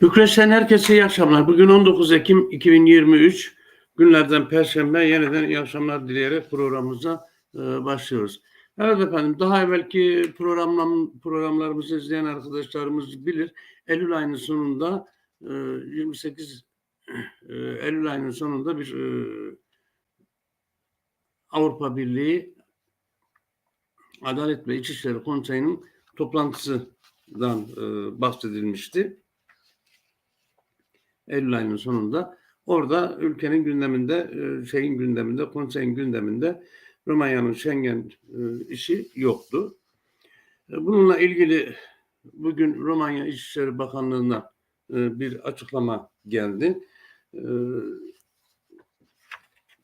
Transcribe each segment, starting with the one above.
Bükreş'ten herkese iyi akşamlar. Bugün 19 Ekim 2023 günlerden Perşembe yeniden iyi akşamlar dileyerek programımıza e, başlıyoruz. Evet efendim daha evvelki program, programlarımızı izleyen arkadaşlarımız bilir. Eylül ayının sonunda e, 28 e, Eylül ayının sonunda bir e, Avrupa Birliği Adalet ve İçişleri Konseyi'nin toplantısından e, bahsedilmişti. Eylül ayının sonunda orada ülkenin gündeminde, e, şeyin gündeminde, konseyin gündeminde Romanya'nın Schengen e, işi yoktu. E, Bununla ilgili bugün Romanya İçişleri Bakanlığı'na bir açıklama geldi.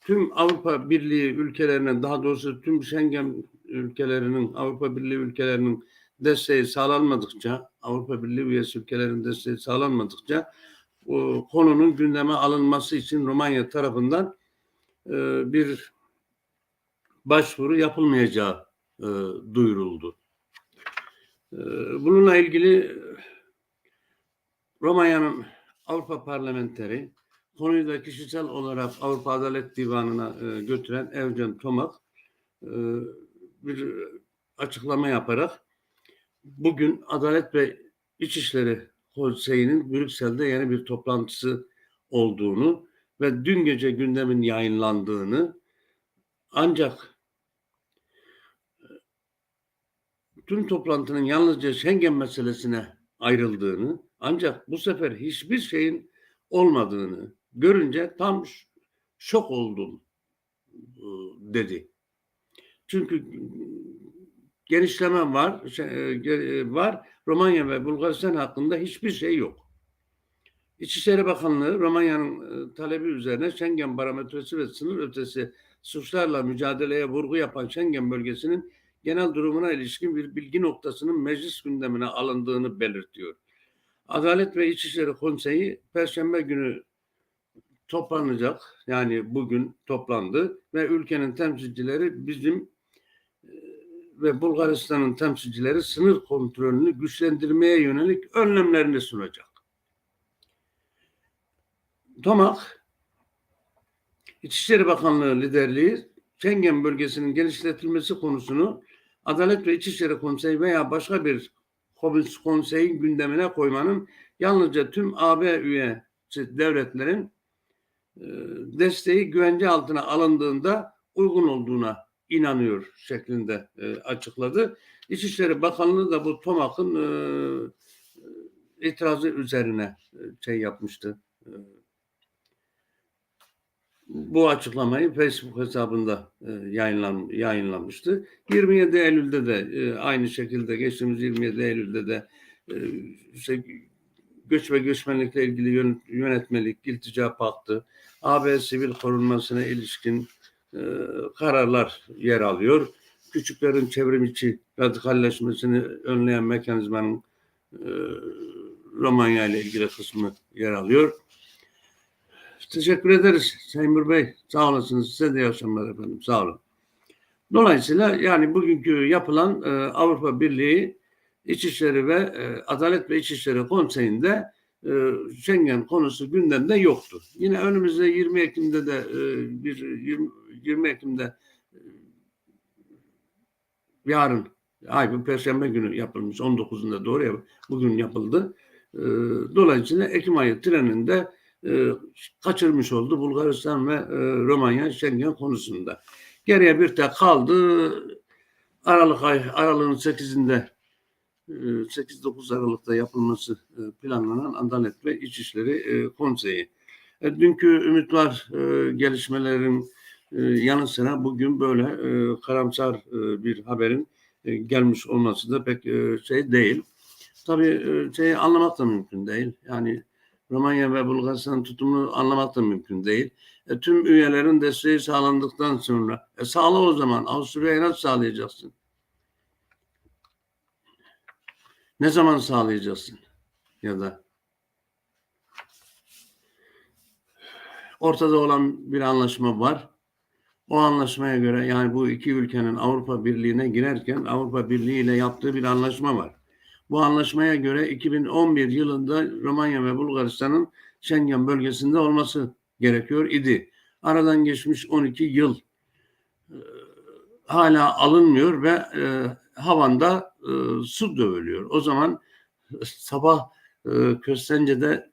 Tüm Avrupa Birliği ülkelerinin, daha doğrusu tüm Schengen ülkelerinin, Avrupa Birliği ülkelerinin desteği sağlanmadıkça, Avrupa Birliği üyesi ülkelerin desteği sağlanmadıkça o konunun gündeme alınması için Romanya tarafından e, bir başvuru yapılmayacağı e, duyuruldu. E, bununla ilgili Romanya'nın Avrupa Parlamenteri konuyu da kişisel olarak Avrupa Adalet Divanı'na e, götüren Evgen Tomak e, bir açıklama yaparak bugün Adalet ve İçişleri Konseyi'nin Brüksel'de yeni bir toplantısı olduğunu ve dün gece gündemin yayınlandığını ancak e, tüm toplantının yalnızca Schengen meselesine ayrıldığını ancak bu sefer hiçbir şeyin olmadığını görünce tam şok oldum e, dedi. Çünkü genişleme var, şey, var. Romanya ve Bulgaristan hakkında hiçbir şey yok. İçişleri Bakanlığı Romanya'nın talebi üzerine Schengen barometresi ve sınır ötesi suçlarla mücadeleye vurgu yapan Schengen bölgesinin genel durumuna ilişkin bir bilgi noktasının meclis gündemine alındığını belirtiyor. Adalet ve İçişleri Konseyi Perşembe günü toplanacak. Yani bugün toplandı ve ülkenin temsilcileri bizim ve Bulgaristan'ın temsilcileri sınır kontrolünü güçlendirmeye yönelik önlemlerini sunacak. Tomak, İçişleri Bakanlığı liderliği Schengen bölgesinin genişletilmesi konusunu Adalet ve İçişleri Konseyi veya başka bir konseyin gündemine koymanın yalnızca tüm AB üye devletlerin desteği güvence altına alındığında uygun olduğuna inanıyor şeklinde e, açıkladı. İçişleri Bakanlığı da bu TOMAK'ın e, itirazı üzerine e, şey yapmıştı. E, bu açıklamayı Facebook hesabında e, yayınlan, yayınlanmıştı. 27 Eylül'de de e, aynı şekilde geçtiğimiz 27 Eylül'de de e, işte, göç ve göçmenlikle ilgili yönetmelik, iltica paktı, AB sivil korunmasına ilişkin e, kararlar yer alıyor. Küçüklerin çevrim içi radikalleşmesini önleyen mekanizmanın e, Romanya ile ilgili kısmı yer alıyor. Teşekkür ederiz Sayın Bey. Sağ olasınız. Size de iyi akşamlar efendim. Sağ olun. Dolayısıyla yani bugünkü yapılan e, Avrupa Birliği İçişleri ve e, Adalet ve İçişleri Konseyi'nde Schengen konusu gündemde yoktu. Yine önümüzde 20 Ekim'de de e, bir 20, 20 Ekim'de e, yarın ay bu perşembe günü yapılmış 19'unda doğru ya bugün yapıldı. E, dolayısıyla Ekim ayı treninde e, kaçırmış oldu Bulgaristan ve e, Romanya Schengen konusunda. Geriye bir tek kaldı. Aralık ay aralığın 8'inde 8-9 Aralık'ta yapılması e, planlanan Adalet ve İçişleri e, Konseyi. E, dünkü ümit var gelişmelerin yanı sıra bugün böyle karamsar bir haberin gelmiş olması da pek şey değil. Tabii şeyi anlamak da mümkün değil. Yani Romanya ve Bulgaristan tutumunu anlamak da mümkün değil. E, tüm üyelerin desteği sağlandıktan sonra e, sağla o zaman Avusturya'yı nasıl sağlayacaksın? Ne zaman sağlayacaksın? Ya da ortada olan bir anlaşma var. O anlaşmaya göre yani bu iki ülkenin Avrupa Birliği'ne girerken Avrupa Birliği ile yaptığı bir anlaşma var. Bu anlaşmaya göre 2011 yılında Romanya ve Bulgaristan'ın Schengen bölgesinde olması gerekiyor idi. Aradan geçmiş 12 yıl e, hala alınmıyor ve e, havanda e, su dövülüyor. O zaman sabah e, Köstence'de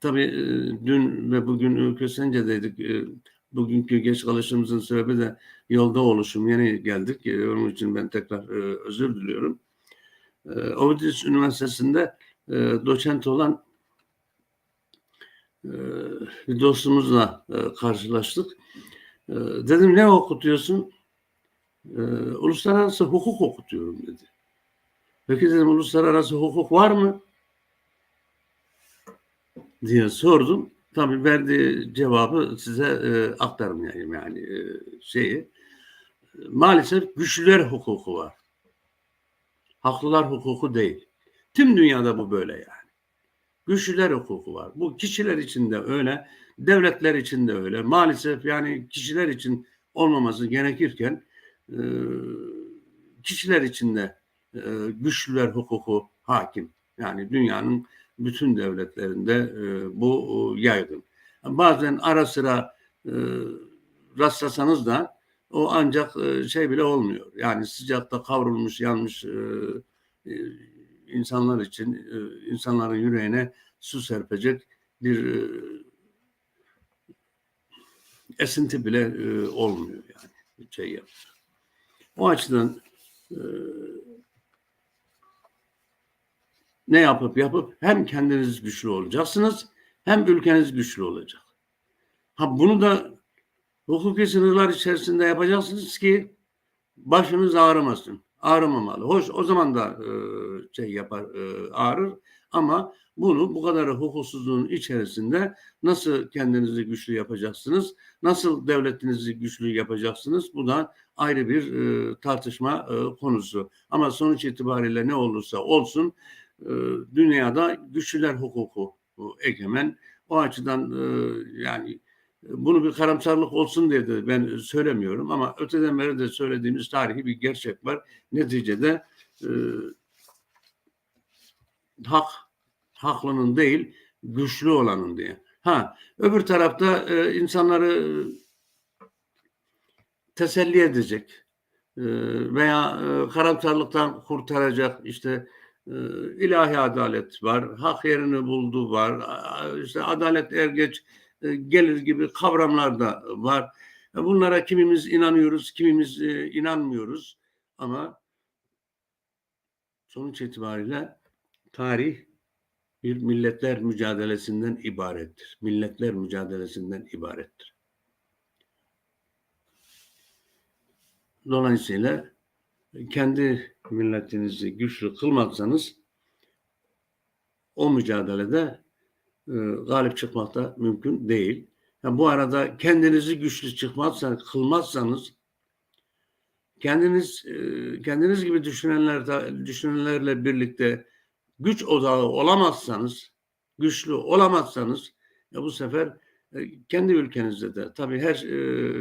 tabii e, dün ve bugün Köstence'deydik. E, bugünkü geç kalışımızın sebebi de yolda oluşum. Yeni geldik. E, onun için ben tekrar e, özür diliyorum. E, Ovidis Üniversitesi'nde e, doçent olan e, bir dostumuzla e, karşılaştık. E, dedim ne okutuyorsun? E, uluslararası hukuk okutuyorum dedi. Peki dedim uluslararası hukuk var mı? diye sordum. Tabii verdiği cevabı size e, aktarmayayım yani e, şeyi. Maalesef güçlüler hukuku var. Haklılar hukuku değil. Tüm dünyada bu böyle yani. Güçlüler hukuku var. Bu kişiler için de öyle, devletler için de öyle. Maalesef yani kişiler için olmaması gerekirken e, kişiler için de e, güçlüler hukuku hakim. Yani dünyanın bütün devletlerinde e, bu e, yaygın. Bazen ara sıra e, rastlasanız da o ancak şey bile olmuyor. Yani sıcakta kavrulmuş, yanmış insanlar için insanların yüreğine su serpecek bir esinti bile olmuyor yani şey yapıyor. O açıdan e, ne yapıp yapıp hem kendiniz güçlü olacaksınız hem ülkeniz güçlü olacak. Ha bunu da hukuki sınırlar içerisinde yapacaksınız ki başınız ağrımasın. Ağrımamalı. Hoş o zaman da e, şey yapar e, ağrır ama bunu bu kadar hukuksuzluğun içerisinde nasıl kendinizi güçlü yapacaksınız? Nasıl devletinizi güçlü yapacaksınız? Bu da ayrı bir e, tartışma e, konusu. Ama sonuç itibariyle ne olursa olsun e, dünyada güçlüler hukuku egemen. O açıdan e, yani bunu bir karamsarlık olsun diye de ben söylemiyorum ama öteden beri de söylediğimiz tarihi bir gerçek var. Neticede e, hak haklının değil güçlü olanın diye. Ha öbür tarafta e, insanları teselli edecek e, veya e, karamsarlıktan kurtaracak işte e, ilahi adalet var, hak yerini buldu var, işte adalet er geç e, gelir gibi kavramlar da var. E, bunlara kimimiz inanıyoruz, kimimiz e, inanmıyoruz ama sonuç itibariyle tarih bir milletler mücadelesinden ibarettir. Milletler mücadelesinden ibarettir. Dolayısıyla kendi milletinizi güçlü kılmazsanız o mücadelede e, galip çıkmak da mümkün değil. Yani bu arada kendinizi güçlü çıkmazsanız, kılmazsanız kendiniz e, kendiniz gibi düşünenler düşünenlerle birlikte güç odağı olamazsanız, güçlü olamazsanız ya bu sefer e, kendi ülkenizde de tabii her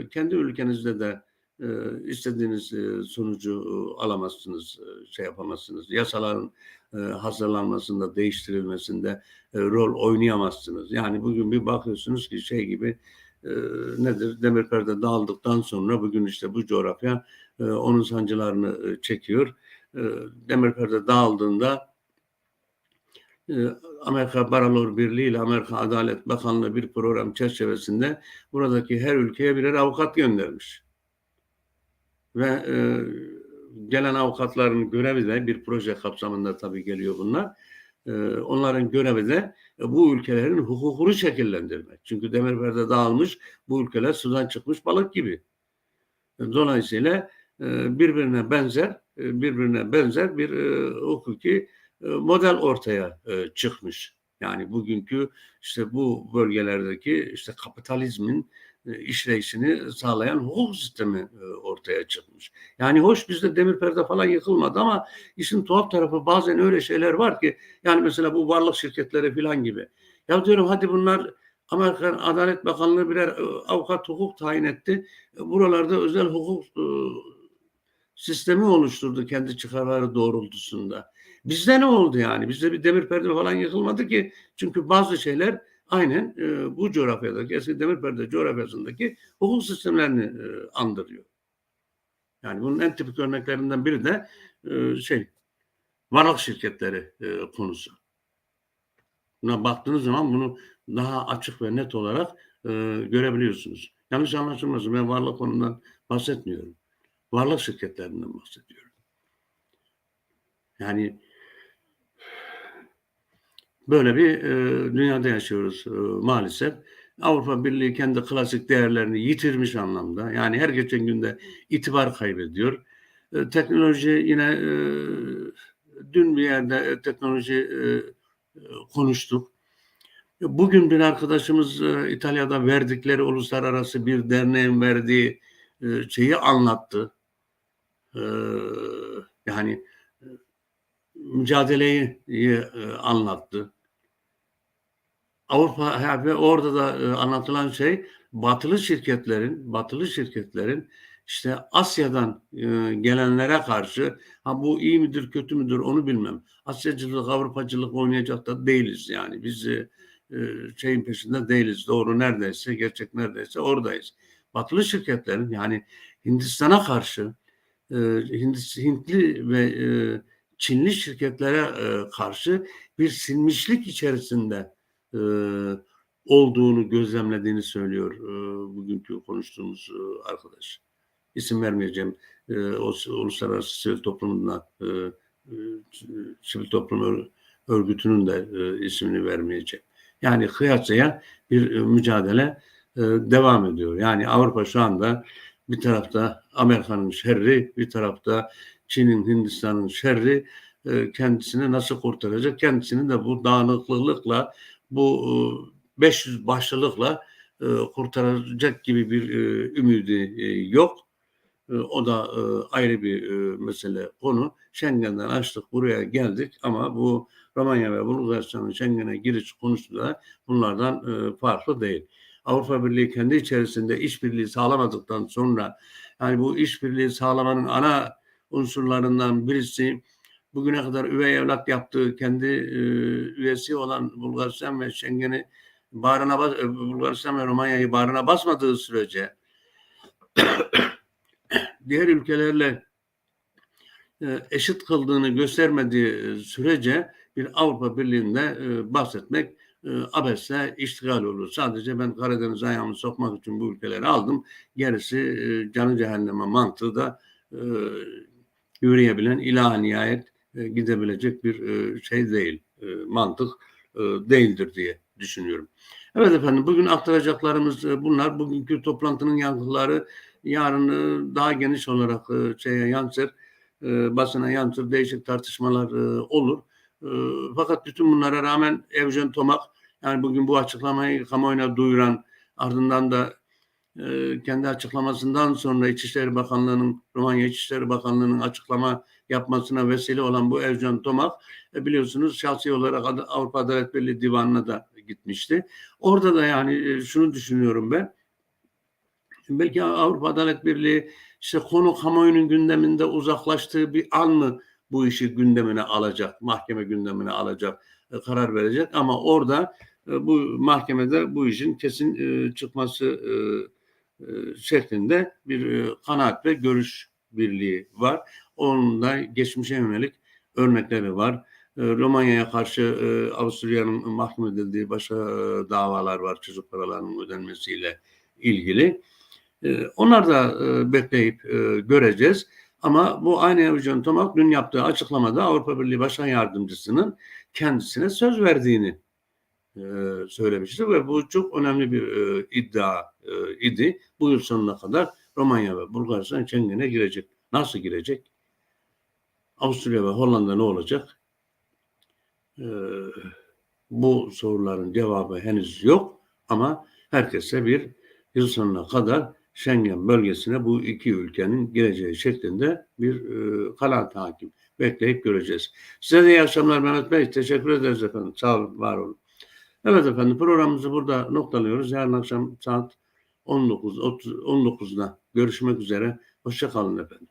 kendi ülkenizde de istediğiniz sonucu alamazsınız, şey yapamazsınız. Yasaların e, hazırlanmasında, değiştirilmesinde e, rol oynayamazsınız. Yani bugün bir bakıyorsunuz ki şey gibi e, nedir? Demirperde dağıldıktan sonra bugün işte bu coğrafya e, onun sancılarını çekiyor. E, Demirperde dağıldığında Amerika Barolar Birliği ile Amerika Adalet Bakanlığı bir program çerçevesinde buradaki her ülkeye birer avukat göndermiş. Ve e, gelen avukatların görevi de bir proje kapsamında tabii geliyor bunlar. E, onların görevi de e, bu ülkelerin hukukunu şekillendirmek. Çünkü Demirperde dağılmış bu ülkeler sudan çıkmış balık gibi. E, dolayısıyla e, birbirine benzer birbirine benzer bir hukuki model ortaya çıkmış. Yani bugünkü işte bu bölgelerdeki işte kapitalizmin işleyişini sağlayan hukuk sistemi ortaya çıkmış. Yani hoş bizde demir perde falan yıkılmadı ama işin tuhaf tarafı bazen öyle şeyler var ki yani mesela bu varlık şirketleri falan gibi. Ya diyorum hadi bunlar Amerikan Adalet Bakanlığı birer avukat hukuk tayin etti. Buralarda özel hukuk sistemi oluşturdu kendi çıkarları doğrultusunda. Bizde ne oldu yani? Bizde bir demir perde falan yıkılmadı ki. Çünkü bazı şeyler aynen e, bu coğrafyadaki eski demir perde coğrafyasındaki hukuk sistemlerini e, andırıyor. Yani bunun en tipik örneklerinden biri de e, şey varlık şirketleri e, konusu. Buna baktığınız zaman bunu daha açık ve net olarak e, görebiliyorsunuz. Yanlış anlaşılmasın ben varlık konumundan bahsetmiyorum. Varlık şirketlerinden bahsediyorum. Yani böyle bir e, dünyada yaşıyoruz e, maalesef. Avrupa Birliği kendi klasik değerlerini yitirmiş anlamda. Yani her geçen günde itibar kaybediyor. E, teknoloji yine e, dün bir yerde e, teknoloji e, e, konuştuk. Bugün bir arkadaşımız e, İtalya'da verdikleri uluslararası bir derneğin verdiği e, şeyi anlattı. E, yani e, mücadeleyi e, anlattı. Avrupa ve orada da e, anlatılan şey batılı şirketlerin batılı şirketlerin işte Asya'dan e, gelenlere karşı ha bu iyi midir kötü müdür onu bilmem. Asyacılık Avrupacılık oynayacak da değiliz yani biz e, e, şeyin peşinde değiliz. Doğru neredeyse gerçek neredeyse oradayız. Batılı şirketlerin yani Hindistan'a karşı e, Hintli ve e, Çinli şirketlere e, karşı bir silmişlik içerisinde e, olduğunu gözlemlediğini söylüyor e, bugünkü konuştuğumuz e, arkadaş. İsim vermeyeceğim. E, o uluslararası sivil toplumuna e, e, sivil toplum örgütünün de e, ismini vermeyeceğim. Yani kıyasaya bir e, mücadele e, devam ediyor. Yani Avrupa şu anda bir tarafta Amerika'nın şerri, bir tarafta Çin'in, Hindistan'ın şerri e, kendisini nasıl kurtaracak? Kendisini de bu dağınıklılıkla, bu 500 başlılıkla kurtaracak gibi bir ümidi yok. O da ayrı bir mesele konu. Schengen'den açtık buraya geldik ama bu Romanya ve Bulgaristan'ın Schengen'e giriş konusu da bunlardan farklı değil. Avrupa Birliği kendi içerisinde işbirliği sağlamadıktan sonra yani bu işbirliği sağlamanın ana unsurlarından birisi bugüne kadar üvey evlat yaptığı kendi e, üyesi olan Bulgaristan ve Schengen'i bağrına bas, Bulgaristan ve Romanya'yı bağrına basmadığı sürece diğer ülkelerle e, eşit kıldığını göstermediği sürece bir Avrupa Birliği'nde e, bahsetmek e, abesle iştigal olur. Sadece ben Karadeniz ayağımı sokmak için bu ülkeleri aldım. Gerisi e, canı cehenneme mantığı da e, yürüyebilen ilaha nihayet e, gidebilecek bir e, şey değil. E, mantık değildir diye düşünüyorum. Evet efendim bugün aktaracaklarımız bunlar. Bugünkü toplantının yankıları yarın daha geniş olarak e, şeye yansır, basına yansır, değişik tartışmalar olur. Fakat bütün bunlara rağmen Evjen Tomak yani bugün bu açıklamayı kamuoyuna duyuran ardından da kendi açıklamasından sonra İçişleri Bakanlığı'nın Romanya İçişleri Bakanlığı'nın açıklama yapmasına vesile olan bu Evcan Tomak e, biliyorsunuz şahsi olarak Avrupa Adalet Birliği Divanı'na da gitmişti. Orada da yani e, şunu düşünüyorum ben. Belki Avrupa Adalet Birliği işte konu kamuoyunun gündeminde uzaklaştığı bir an mı bu işi gündemine alacak, mahkeme gündemine alacak, e, karar verecek ama orada bu mahkemede bu işin kesin çıkması şeklinde bir kanaat ve görüş birliği var. Onun da geçmişe yönelik örnekleri var. E, Romanya'ya karşı e, Avusturya'nın mahkum edildiği başka e, davalar var çocuk paralarının ödenmesiyle ilgili. E, onlar da e, bekleyip e, göreceğiz. Ama bu aynı Evgen Tomak dün yaptığı açıklamada Avrupa Birliği Başkan Yardımcısının kendisine söz verdiğini e, söylemişti ve bu çok önemli bir iddia idi. Bu yıl sonuna kadar Romanya ve Bulgaristan Schengen'e girecek. Nasıl girecek? Avusturya ve Hollanda ne olacak? E, bu soruların cevabı henüz yok ama herkese bir yıl sonuna kadar Schengen bölgesine bu iki ülkenin gireceği şeklinde bir e, kanaat hakim. Bekleyip göreceğiz. Size de iyi akşamlar Mehmet Bey. Teşekkür ederiz efendim. Sağ olun, var olun. Evet efendim programımızı burada noktalıyoruz. Yarın akşam saat 19 19'da görüşmek üzere. Hoşçakalın efendim.